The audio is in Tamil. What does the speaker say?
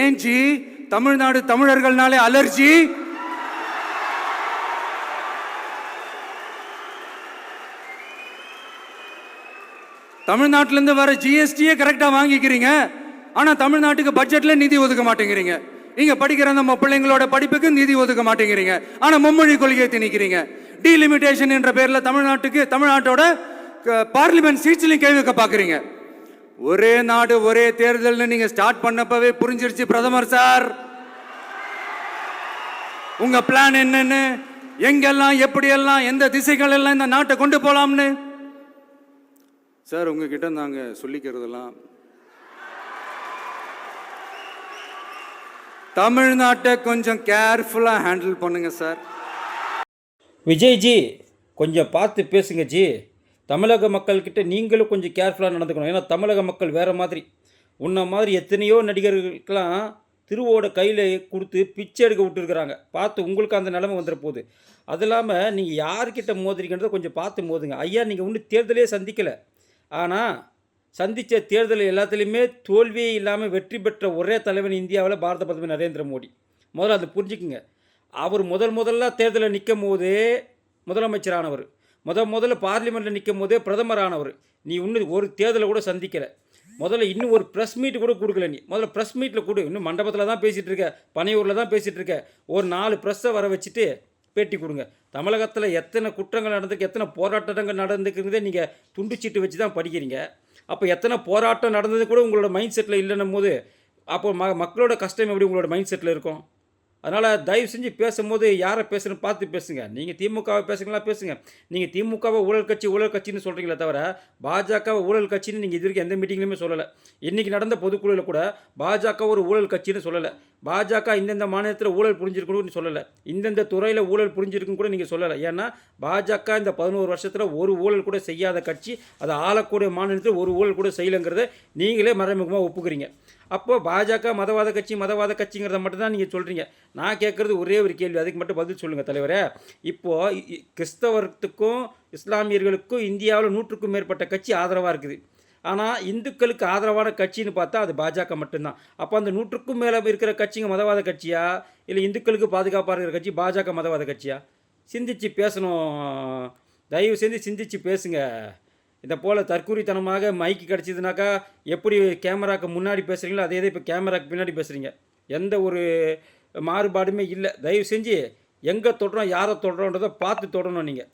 ஏன் ஜி? தமிழ்நாடு தமிழர்கள்னாலே அலர்ஜி? தமிழ்நாட்டிலேருந்து வர ஜிஎஸ்டியே கரெக்டாக வாங்கிக்கிறீங்க. ஆனால் தமிழ்நாட்டுக்கு பட்ஜெட்டில் நிதி ஒதுக்க மாட்டேங்கிறீங்க. நீங்கள் படிக்கிற நம்ம பிள்ளைங்களோட படிப்புக்கு நிதி ஒதுக்க மாட்டேங்கிறீங்க. ஆனால் மும்மொழி கொள்கையை திணிக்கிறீங்க. டீலிமிட்டேஷன் என்ற பேரில் தமிழ்நாட்டுக்கு தமிழ்நாட்டோட பார்லிமெண்ட் சீட்ஸ்லையும் கை பார்க்குறீங்க. ஒரே நாடு ஒரே தேர்தல்னு நீங்க ஸ்டார்ட் பண்ணப்பவே புரிஞ்சிருச்சு பிரதமர் சார். உங்க பிளான் என்னன்னு எங்கெல்லாம் எப்படியெல்லாம் எந்த திசைகள் எல்லாம் இந்த நாட்டை கொண்டு போலாம்னு? சார் உங்ககிட்ட நாங்க சொல்லிக்கிறதெல்லாம் தமிழ்நாட்டை கொஞ்சம் கேர்ஃபுல்லா ஹேண்டில் பண்ணுங்க சார். விஜய்ஜி கொஞ்சம் பார்த்து பேசுங்க ஜி. தமிழக மக்கள்கிட்ட நீங்களும் கொஞ்சம் கேர்ஃபுல்லாக நடந்துக்கணும். ஏன்னா தமிழக மக்கள் வேறு மாதிரி. உன்ன மாதிரி எத்தனையோ நடிகர்களுக்கெல்லாம் திருவோட கையில் கொடுத்து பிச்சை எடுக்க விட்டுருக்குறாங்க. பார்த்து உங்களுக்கு அந்த நிலைமை வந்துட போகுது அது இல்லாமல் நீங்கள் யார்கிட்ட மோதுறீங்கன்றதை கொஞ்சம் பார்த்து மோதுங்க. ஐயா நீங்கள் ஒன்றும் தேர்தலே சந்திக்கலை. ஆனால் சந்தித்த தேர்தல் எல்லாத்துலேயுமே தோல்வியே இல்லாமல் வெற்றி பெற்ற ஒரே தலைவன் இந்தியாவில் பாரத பிரதமர் நரேந்திர மோடி. முதல்ல அதை புரிஞ்சுக்குங்க. அவர் முதல் முதல்ல தேர்தலில் நிற்கும் போதே முதலமைச்சரானவர். முத முதல்ல பார்லிமெண்ட்டில் நிற்கும் போதே பிரதமரானவர். நீ இன்னும் ஒரு தேர்தலை கூட சந்திக்கலை. முதல்ல இன்னும் ஒரு ப்ரெஸ் மீட் கூட கொடுக்கல நீ. முதல்ல ப்ரெஸ் மீட்டில் கொடு. இன்னும் மண்டபத்தில் தான் பேசிகிட்டு இருக்க. பனையூரில் தான் பேசிகிட்டு இருக்க. ஒரு நாலு ப்ரெஸ்ஸை வர வச்சுட்டு பேட்டி கொடுங்க. தமிழகத்தில் எத்தனை குற்றங்கள் நடந்திருக்கு எத்தனை போராட்டங்கள் நடந்துக்கிறதே நீங்கள் துண்டுச்சீட்டு வச்சு தான் படிக்கிறீங்க. அப்போ எத்தனை போராட்டம் நடந்தது கூட உங்களோட மைண்ட் செட்டில் இல்லைன்னும் போது அப்போ ம மக்களோட கஷ்டம் எப்படி உங்களோட மைண்ட் செட்டில் இருக்கும்? அதனால் தயவு செஞ்சு பேசும்போது யாரை பேசுகிறேன்னு பார்த்து பேசுங்க. நீங்கள் திமுகவை பேசுங்களா பேசுங்க. நீங்கள் திமுகவை ஊழல் கட்சி ஊழல் கட்சின்னு சொல்கிறீங்களே தவிர பாஜகவை ஊழல் கட்சின்னு நீங்கள் இது வரைக்கும் எந்த மீட்டிங்லையுமே சொல்லலை. இன்றைக்கி நடந்த பொதுக்குழுவில் கூட பாஜக ஒரு ஊழல் கட்சின்னு சொல்லலை. பாஜக இந்தந்த மாநிலத்தில் ஊழல் புரிஞ்சிருக்கணும்னு சொல்லலை. இந்தந்த துறையில் ஊழல் புரிஞ்சிருக்குன்னு கூட நீங்கள் சொல்லலை. ஏன்னா பாஜக இந்த பதினோரு வருஷத்தில் ஒரு ஊழல் கூட செய்யாத கட்சி அதை ஆளக்கூடிய மாநிலத்தில் ஒரு ஊழல் கூட செய்யலைங்கிறத நீங்களே மறைமுகமாக ஒப்புக்கிறீங்க. அப்போது பாஜக மதவாத கட்சி மதவாத கட்சிங்கிறத மட்டும் தான் நீங்கள் சொல்கிறீங்க நான் கேட்குறது ஒரே ஒரு கேள்வி அதுக்கு மட்டும் பதில் சொல்லுங்கள் தலைவரே. இப்போது இ- கிறிஸ்தவத்துக்கும் இஸ்லாமியர்களுக்கும் இந்தியாவில் நூற்றுக்கும் மேற்பட்ட கட்சி ஆதரவாக இருக்குது. ஆனால் இந்துக்களுக்கு ஆதரவான கட்சின்னு பார்த்தா அது பாஜக மட்டும்தான். அப்போ அந்த நூற்றுக்கும் மேலே இருக்கிற கட்சிங்க மதவாத கட்சியா? இல்லை இந்துக்களுக்கு பாதுகாப்பாக இருக்கிற கட்சி பாஜக மதவாத கட்சியா? சிந்திச்சு பேசணும். தயவு செஞ்சு சிந்திச்சு பேசுங்க. இதை போல் தற்கூரித்தனமாக மைக்கு கிடச்சிதுனாக்கா எப்படி கேமராக்கு முன்னாடி பேசுகிறீங்களோ அதே தான் இப்போ கேமராக்கு பின்னாடி பேசுகிறீங்க எந்த ஒரு மாறுபாடுமே இல்லை. தயவு செஞ்சு எங்கே தொடுறோம் யாரை தொடுறோன்றதை பார்த்து தொடணும் நீங்கள்